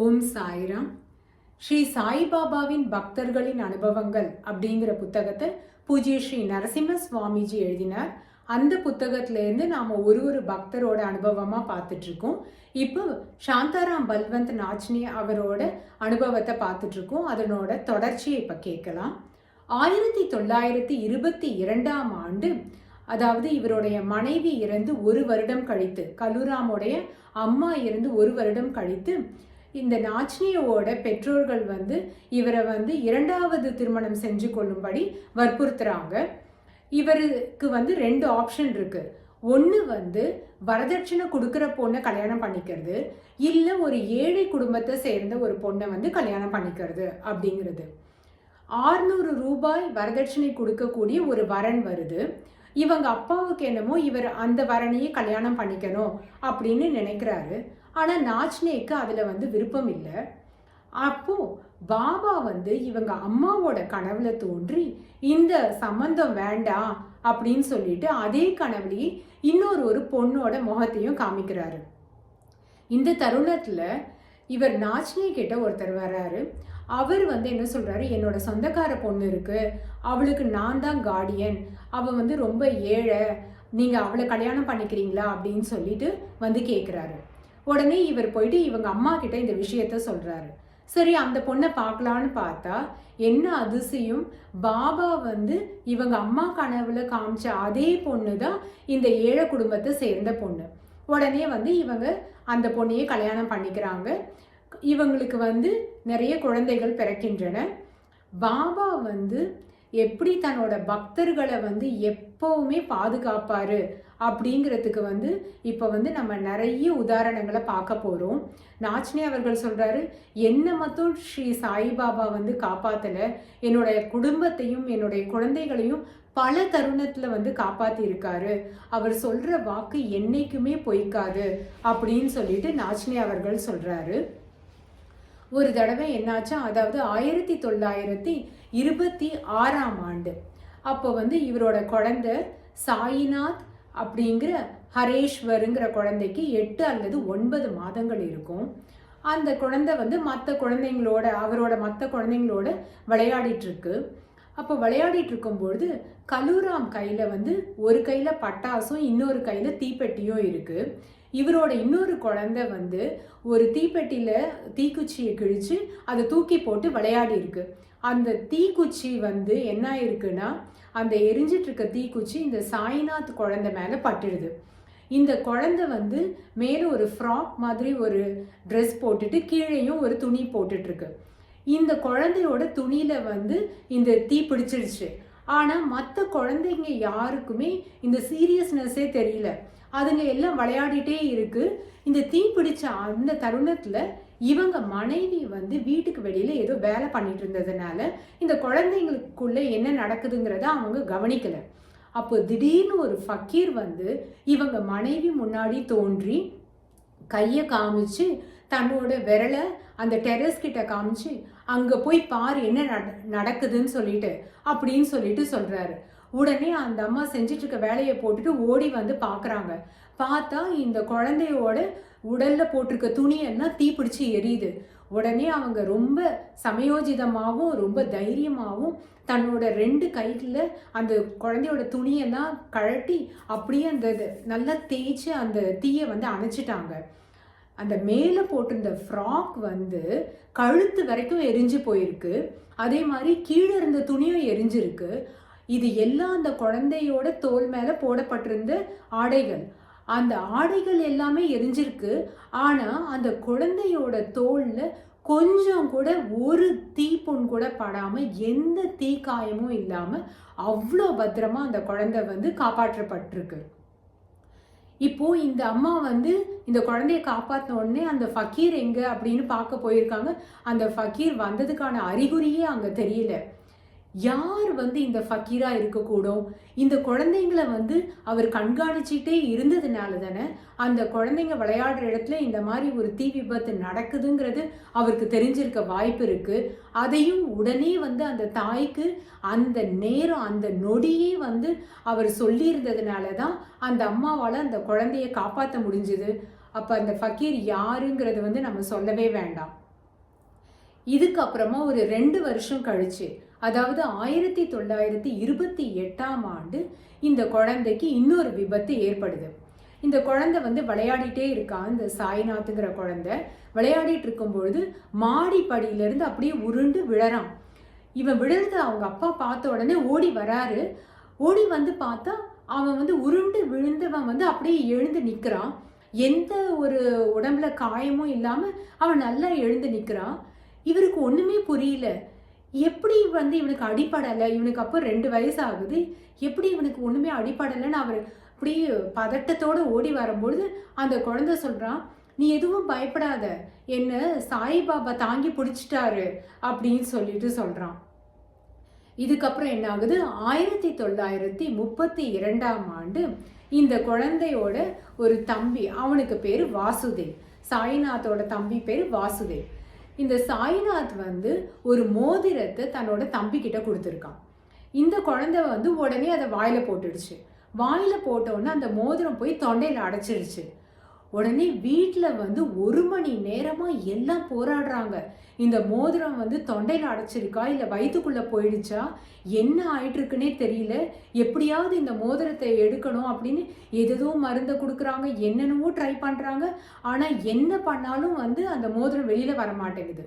ஓம் சாய்ராம். ஸ்ரீ சாய்பாபாவின் பக்தர்களின் அனுபவங்கள் அப்படிங்கிற புத்தகத்தை பூஜ்ய ஸ்ரீ நரசிம்ம சுவாமிஜி எழுதினார். அந்த புத்தகத்திலேருந்து நாம் ஒரு ஒரு பக்தரோட அனுபவமாக பார்த்துட்ருக்கோம். இப்போ சாந்தாராம் பல்வந்த் நாச்சினி அவரோட அனுபவத்தை பார்த்துட்ருக்கோம். அதனோட தொடர்ச்சியை இப்போ கேட்கலாம். ஆயிரத்தி தொள்ளாயிரத்தி இருபத்தி இரண்டாம் ஆண்டு அதாவது இவருடைய மனைவி இறந்து ஒரு வருடம் கழித்து கலுராமுடைய அம்மா இருந்து ஒரு வருடம் கழித்து இந்த நாச்சினியோட பெற்றோர்கள் வந்து இவரை வந்து இரண்டாவது திருமணம் செஞ்சு கொள்ளும்படி வற்புறுத்துறாங்க. இவருக்கு வந்து ரெண்டு ஆப்ஷன் இருக்கு. ஒன்று வந்து வரதட்சணை கொடுக்குற பொண்ணை கல்யாணம் பண்ணிக்கிறது இல்லை ஒரு ஏழை குடும்பத்தை சேர்ந்த ஒரு பொண்ணை வந்து கல்யாணம் பண்ணிக்கிறது அப்படிங்கிறது. ஆறுநூறு ரூபாய் வரதட்சணை கொடுக்கக்கூடிய ஒரு வரன் வருது. இவங்க அப்பாவுக்கு என்னமோ இவர் அந்த வரனையே கல்யாணம் பண்ணிக்கணும் அப்படின்னு நினைக்கிறாரு. ஆனால் நாச்னேக்கு அதில் வந்து விருப்பம் இல்லை. அப்போது பாபா வந்து இவங்க அம்மாவோட கனவுல தோன்றி இந்த சம்பந்தம் வேண்டாம் அப்படின்னு சொல்லிட்டு அதே கனவுலேயே இன்னொரு ஒரு பொண்ணோட முகத்தையும் காமிக்கிறாரு. இந்த தருணத்தில் இவர் நாச்சினி கிட்ட ஒருத்தர் வர்றாரு. அவர் வந்து என்ன சொல்கிறாரு என்னோட சொந்தக்கார பொண்ணு இருக்குது அவளுக்கு நான் தான் கார்டியன் அவள் வந்து ரொம்ப ஏழை. நீங்கள் அவளை கல்யாணம் பண்ணிக்கிறீங்களா? அப்படின்னு சொல்லிட்டு வந்து கேட்குறாரு உடனே இவர் போயிட்டு இவங்க அம்மா கிட்ட இந்த விஷயத்த சொல்கிறாரு சரி அந்த பொண்ணை பார்க்கலான்னு பார்த்தா என்ன அதிசயம்? பாபா வந்து இவங்க அம்மா கனவுல காமிச்ச அதே பொண்ணு தான் இந்த ஏழை குடும்பத்தை சேர்ந்த பொண்ணு. உடனே வந்து இவங்க அந்த பொண்ணையே கல்யாணம் பண்ணிக்கிறாங்க. இவங்களுக்கு வந்து நிறைய குழந்தைகள் பிறக்கின்றன. பாபா வந்து எப்படி தன்னோட பக்தர்களை வந்து எப்போவுமே பாதுகாப்பார் அப்படிங்கிறதுக்கு வந்து இப்போ வந்து நம்ம நிறைய உதாரணங்களை பார்க்க போகிறோம் நாச்சினி அவர்கள் சொல்கிறாரு என்னை மட்டும் ஸ்ரீ சாய்பாபா வந்து காப்பாற்றலை என்னுடைய குடும்பத்தையும் என்னுடைய குழந்தைகளையும் பல தருணத்தில் வந்து காப்பாற்றியிருக்காரு அவர் சொல்கிற வாக்கு என்னைக்குமே பொய்க்காது. அப்படின்னு சொல்லிட்டு நாச்சினி அவர்கள் சொல்கிறாரு ஒரு தடவை என்னாச்சா அதாவது ஆயிரத்தி தொள்ளாயிரத்தி இருபத்தி ஆறாம் ஆண்டு. அப்போ வந்து இவரோட குழந்தை சாயிநாத் அப்படிங்கிற ஹரேஸ்வருங்கிற குழந்தைக்கு எட்டு அல்லது ஒன்பது மாதங்கள் இருக்கும். அந்த குழந்தை வந்து மற்ற குழந்தைங்களோட அவரோட மற்ற குழந்தைங்களோட விளையாடிட்டு இருக்கு அப்போ விளையாடிட்டு இருக்கும்பொழுது கலூராம் கையில் வந்து ஒரு கையில் பட்டாசும் இன்னொரு கையில் தீப்பெட்டியும் இருக்குது இவரோட இன்னொரு குழந்தை வந்து ஒரு தீப்பெட்டியில் தீக்குச்சியை கிழிச்சு அதை தூக்கி போட்டு விளையாடி இருக்கு. அந்த தீக்குச்சி வந்து என்ன இருக்குன்னா அந்த எரிஞ்சிட்ருக்க தீக்குச்சி இந்த சாய்நாத் குழந்தை மேலே பட்டுடுது. இந்த குழந்தை வந்து மேலே ஒரு ஃப்ராக் மாதிரி ஒரு ட்ரெஸ் போட்டுட்டு கீழேயும் ஒரு துணி போட்டுட்ருக்கு இந்த குழந்தையோட துணியில் வந்து இந்த தீ பிடிச்சிடுச்சு ஆனால் மற்ற குழந்தைங்க யாருக்குமே இந்த சீரியஸ்னஸ்ஸே தெரியல. அதுங்க எல்லாம் விளையாடிட்டே இருக்கு. இந்த தீ பிடிச்ச அந்த தருணத்துல இவங்க மனைவி வந்து வீட்டுக்கு வெளியில ஏதோ வேலை பண்ணிட்டு இருந்ததுனால இந்த குழந்தைங்களுக்குள்ள என்ன நடக்குதுங்கிறத அவங்க கவனிக்கல. அப்போ திடீர்னு ஒரு ஃபக்கீர் வந்து இவங்க மனைவி முன்னாடி தோன்றி கையை காமிச்சு தன்னோட விரலை அந்த டெரஸ் கிட்ட காமிச்சு அங்கே போய் பார் என்ன நடக்குதுன்னு சொல்லிட்டு அப்படின்னு சொல்லிட்டு சொல்கிறாரு உடனே அந்த அம்மா செஞ்சிட்டு இருக்க வேலையை போட்டுட்டு ஓடி வந்து பார்க்குறாங்க பார்த்தா இந்த குழந்தையோட உடல்ல போட்டிருக்க துணியெல்லாம் தீப்பிடிச்சு எரியுது. உடனே அவங்க ரொம்ப சமயோஜிதமாகவும் ரொம்ப தைரியமாகவும் தன்னோட ரெண்டு கைகளில் அந்த குழந்தையோட துணியெல்லாம் கழட்டி அப்படியே அந்த நல்லா தேய்ச்சி அந்த தீயை வந்து அணைச்சிட்டாங்க. அந்த மேலே போட்டிருந்த ஃப்ராக் வந்து கழுத்து வரைக்கும் எரிஞ்சு போயிருக்கு. அதே மாதிரி கீழே இருந்த துணியும் எரிஞ்சிருக்கு. இது எல்லாம் அந்த குழந்தையோட தோல் மேலே போடப்பட்டிருந்த ஆடைகள். அந்த ஆடைகள் எல்லாமே எரிஞ்சிருக்கு. ஆனால் அந்த குழந்தையோட தோலில் கொஞ்சம் கூட ஒரு தீப்புண் கூட படாமல் எந்த தீக்காயமும் இல்லாமல் அவ்வளோ பத்திரமா அந்த குழந்தை வந்து காப்பாற்றப்பட்டிருக்கு. இப்போ இந்த அம்மா வந்து இந்த குழந்தைய காப்பாற்றின உடனே அந்த ஃபக்கீர் எங்கே அப்படின்னு பார்க்க போயிருக்காங்க. அந்த ஃபக்கீர் வந்ததுக்கான அறிகுறியே அங்கே தெரியல. யார் வந்து இந்த ஃபக்கீரா இருக்கக்கூடும்? இந்த குழந்தைங்களை வந்து அவர் கண்காணிச்சிட்டே இருந்ததுனால தானே அந்த குழந்தைங்க விளையாடுற இடத்துல இந்த மாதிரி ஒரு தீ விபத்து நடக்குதுங்கிறது அவருக்கு தெரிஞ்சிருக்க வாய்ப்பு இருக்கு. அதையும் உடனே வந்து அந்த தாய்க்கு அந்த நேரம் அந்த நொடியே வந்து அவர் சொல்லியிருந்ததுனால தான் அந்த அம்மாவால் அந்த குழந்தைய காப்பாற்ற முடிஞ்சுது. அப்போ அந்த ஃபக்கீர் யாருங்கிறது வந்து நம்ம சொல்லவே வேண்டாம். இதுக்கப்புறமா ஒரு ரெண்டு வருஷம் கழிச்சு அதாவது ஆயிரத்தி தொள்ளாயிரத்தி இருபத்தி எட்டாம் ஆண்டு இந்த குழந்தைக்கு இன்னொரு விபத்து ஏற்படுது. இந்த குழந்தை வந்து விளையாடிட்டே இருக்கான் இந்த சாய்நாத்துங்கிற குழந்தை. விளையாடிட்டு இருக்கும் பொழுது மாடி அப்படியே உருண்டு விழறான். இவன் விழுந்து அவங்க அப்பா பார்த்த உடனே ஓடி வராரு. ஓடி வந்து பார்த்தா அவன் வந்து உருண்டு விழுந்தவன் வந்து அப்படியே எழுந்து நிற்கிறான் எந்த ஒரு உடம்புல காயமும் இல்லாமல் அவன் நல்லா எழுந்து நிற்கிறான் இவருக்கு ஒன்றுமே புரியல. எப்படி வந்து இவனுக்கு அடிப்படலை இவனுக்கு அப்போ ரெண்டு வயசு ஆகுது எப்படி இவனுக்கு ஒன்றுமே அடிப்படலைன்னு அவர் அப்படி பதட்டத்தோடு ஓடி வரும்பொழுது அந்த குழந்தை சொல்கிறான் நீ எதுவும் பயப்படாத. என்ன சாய்பாபா தாங்கி பிடிச்சிட்டாரு அப்படின்னு சொல்லிட்டு சொல்கிறான் இதுக்கப்புறம் என்ன ஆகுது ஆயிரத்தி தொள்ளாயிரத்தி முப்பத்தி இரண்டாம் ஆண்டு இந்த குழந்தையோட ஒரு தம்பி அவனுக்கு பேர் வாசுதேவ். சாய்நாத்தோட தம்பி பேர் வாசுதேவ். இந்த சாய்நாத் வந்து ஒரு மோதிரத்தை தன்னோட தம்பிக்கிட்ட கொடுத்துருக்கான். இந்த குழந்தை வந்து உடனே அதை வாயில் போட்டுடுச்சு. வாயில போட்டோடனே அந்த மோதிரம் போய் தொண்டையில் அடைச்சிருச்சு. உடனே வீட்டில் வந்து ஒரு மணி நேரமாக எல்லாம் போராடுறாங்க. இந்த மோதிரம் வந்து தொண்டையில் அடைச்சிருக்கா? இல்லை வயிற்றுக்குள்ளே போயிடுச்சா? என்ன ஆயிட்டுருக்குன்னே தெரியல. எப்படியாவது இந்த மோதிரத்தை எடுக்கணும் அப்படின்னு எதோ மருந்தை கொடுக்குறாங்க. என்னென்னவோ ட்ரை பண்ணுறாங்க ஆனால் என்ன பண்ணாலும் வந்து அந்த மோதிரம் வெளியில் வர மாட்டேங்குது.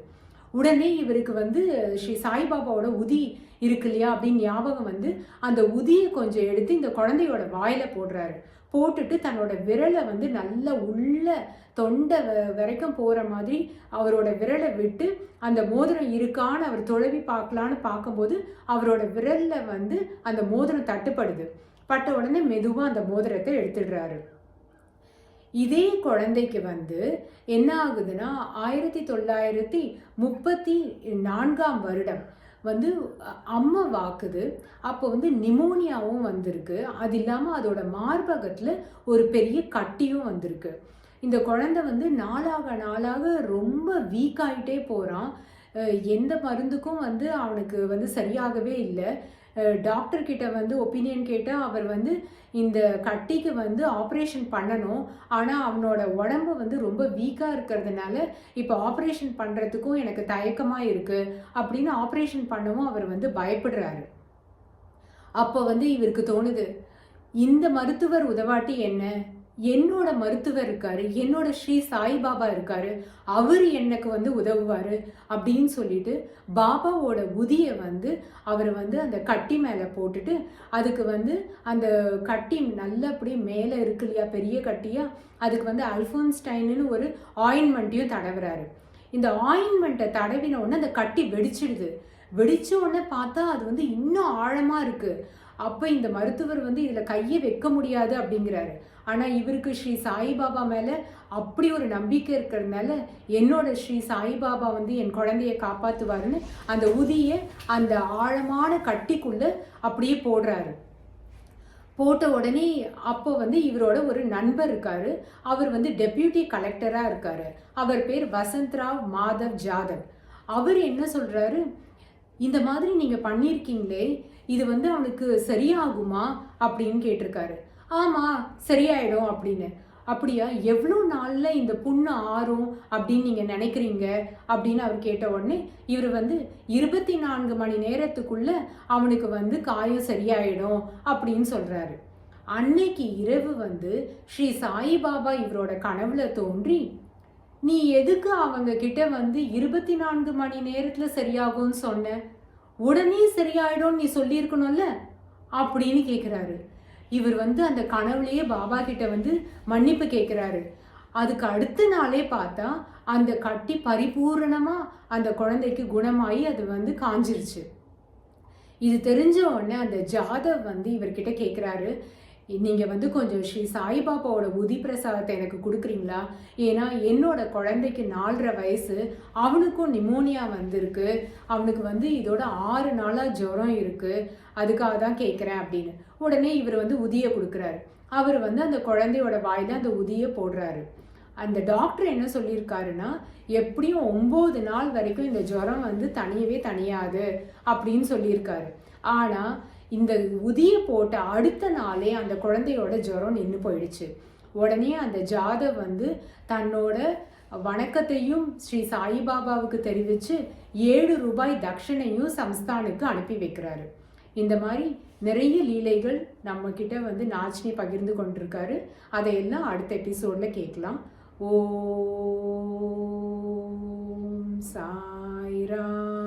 உடனே இவருக்கு வந்து ஸ்ரீ சாய்பாபாவோட உதி இருக்கு இல்லையா அப்படின்னு ஞாபகம் வந்து அந்த உதியை கொஞ்சம் எடுத்து இந்த குழந்தையோட வாயில போடுறாரு. போட்டுட்டு தன்னோட விரலை வந்து நல்ல உள்ள தொண்டை வரைக்கும் போகிற மாதிரி அவரோட விரலை விட்டு அந்த மோதிரம் இருக்கான்னு அவர் தொலைவி பார்க்கலான்னு பார்க்கும்போது அவரோட விரலில் வந்து அந்த மோதிரம் தட்டுப்படுது. பட்ட உடனே மெதுவாக அந்த மோதிரத்தை எடுத்துடுறாரு. இதே குழந்தைக்கு வந்து என்ன ஆகுதுன்னா ஆயிரத்தி தொள்ளாயிரத்தி முப்பத்தி நான்காம் வருடம் வந்து அம்மை வாக்குது. அப்போ வந்து நிமோனியாவும் வந்திருக்கு. அது இல்லாமல் அதோட மார்பகத்தில் ஒரு பெரிய கட்டியும் வந்திருக்கு. இந்த குழந்தை வந்து நாளாக நாளாக ரொம்ப வீக் ஆகிட்டே போகிறான் எந்த மருந்துக்கும் வந்து அவனுக்கு வந்து சரியாகவே இல்லை. டாக்டர்கிட்ட வந்து ஒப்பீனியன் கேட்டால் அவர் வந்து இந்த கட்டிக்கு வந்து ஆப்ரேஷன் பண்ணணும். ஆனால் அவனோட உடம்பு வந்து ரொம்ப வீக்காக இருக்கிறதுனால இப்போ ஆப்ரேஷன் பண்ணுறதுக்கும் எனக்கு தயக்கமாக இருக்குது அப்படின்னு ஆப்ரேஷன் பண்ணவும் அவர் வந்து பயப்படுறாரு. அப்போ வந்து இவருக்கு தோணுது இந்த மருத்துவர் உதவாட்டி என்ன? என்னோட மருத்துவர் இருக்காரு என்னோட ஸ்ரீ சாய்பாபா இருக்காரு அவர் எனக்கு வந்து உதவுவார் அப்படின்னு சொல்லிட்டு பாபாவோட உதியை வந்து அவர் வந்து அந்த கட்டி மேலே போட்டுட்டு அதுக்கு வந்து அந்த கட்டி நல்லபடி மேலே இருக்கு இல்லையா பெரிய கட்டியாக அதுக்கு வந்து அல்ஃபோன்ஸ்டைனுன்னு ஒரு ஆயின்மெண்ட்டையும் தடவுறாரு. இந்த ஆயின்மெண்ட்டை தடவின உடனே அந்த கட்டி வெடிச்சிடுது. வெடிச்ச உடனே பார்த்தா அது வந்து இன்னும் ஆழமாக இருக்குது அப்போ இந்த மருத்துவர் வந்து இதில் கையை வைக்க முடியாது அப்படிங்கிறாரு. ஆனால் இவருக்கு ஸ்ரீ சாய்பாபா மேலே அப்படி ஒரு நம்பிக்கை இருக்கிறதுனால என்னோட ஸ்ரீ சாய்பாபா வந்து என் குழந்தைய காப்பாற்றுவாருன்னு அந்த உதியை அந்த ஆழமான கட்டிக்குள்ளே அப்படியே போடுறாரு. போட்ட உடனே அப்போ வந்து இவரோட ஒரு நண்பர் இருக்காரு. அவர் வந்து டெப்யூட்டி கலெக்டராக இருக்காரு. அவர் பேர் வசந்த்ராவ் மாதவ் ஜாதவ். அவர் என்ன சொல்கிறாரு இந்த மாதிரி நீங்கள் பண்ணியிருக்கீங்களே இது வந்து அவனுக்கு சரியாகுமா அப்படின்னு கேட்டிருக்காரு. ஆமாம் சரியாயிடும் அப்படின்னு. அப்படியா? எவ்வளோ நாளில் இந்த புண்ணு ஆறும் அப்படின்னு நீங்கள் நினைக்கிறீங்க? அப்படின்னு அவர் கேட்ட உடனே இவர் வந்து இருபத்தி நான்கு மணி நேரத்துக்குள்ள அவனுக்கு வந்து காயம் சரியாயிடும் அப்படின்னு சொல்கிறாரு அன்னைக்கு இரவு வந்து ஸ்ரீ சாய்பாபா இவரோட கனவுல தோன்றி நீ எதுக்கு அவங்க கிட்ட வந்து இருபத்தி நான்கு மணி நேரத்துல சரியாகும்னு சொன்ன? உடனே சரியாயிடும் நீ சொல்லியிருக்கணும்ல? அப்படின்னு கேட்குறாரு இவர் வந்து அந்த கனவுலேயே பாபா கிட்ட வந்து மன்னிப்பு கேட்குறாரு அதுக்கு அடுத்த நாளே பார்த்தா அந்த கட்டி பரிபூரணமாக அந்த குழந்தைக்கு குணமாயி அது வந்து காஞ்சிருச்சு. இது தெரிஞ்ச உடனே அந்த ஜாதவ் வந்து இவர்கிட்ட கேட்குறாரு நீங்கள் வந்து கொஞ்சம் ஸ்ரீ சாய்பாபாவோட உதி பிரசாதத்தை எனக்கு கொடுக்குறீங்களா? ஏன்னா என்னோட குழந்தைக்கு நாலரை வயசு அவனுக்கும் நிமோனியா வந்திருக்கு. அவனுக்கு வந்து இதோட ஆறு நாளாக ஜுரம் இருக்குது அதுக்காக தான் கேட்குறேன் அப்படின்னு. உடனே இவர் வந்து உதியை கொடுக்குறாரு. அவர் வந்து அந்த குழந்தையோட வாயில் அந்த உதியை போடுறாரு. அந்த டாக்டர் என்ன சொல்லியிருக்காருன்னா எப்படியும் ஒம்பது நாள் வரைக்கும் இந்த ஜுரம் வந்து தனியவே தனியாது அப்படின்னு சொல்லியிருக்காரு. ஆனால் இந்த உதிய போட்ட அடுத்த நாளே அந்த குழந்தையோட ஜுரம் நின்று போயிடுச்சு. உடனே அந்த ஜாதவ் வந்து தன்னோட வணக்கத்தையும் ஸ்ரீ சாயிபாபாவுக்கு தெரிவித்து ஏழு ரூபாய் தட்சணையும் சம்ஸ்தானுக்கு அனுப்பி வைக்கிறாரு. இந்த மாதிரி நிறைய லீலைகள் நம்மக்கிட்ட வந்து நாச்சினி பகிர்ந்து கொண்டிருக்காரு. அதையெல்லாம் அடுத்த எபிசோடில் கேட்கலாம். ஓ சாய்ராம்.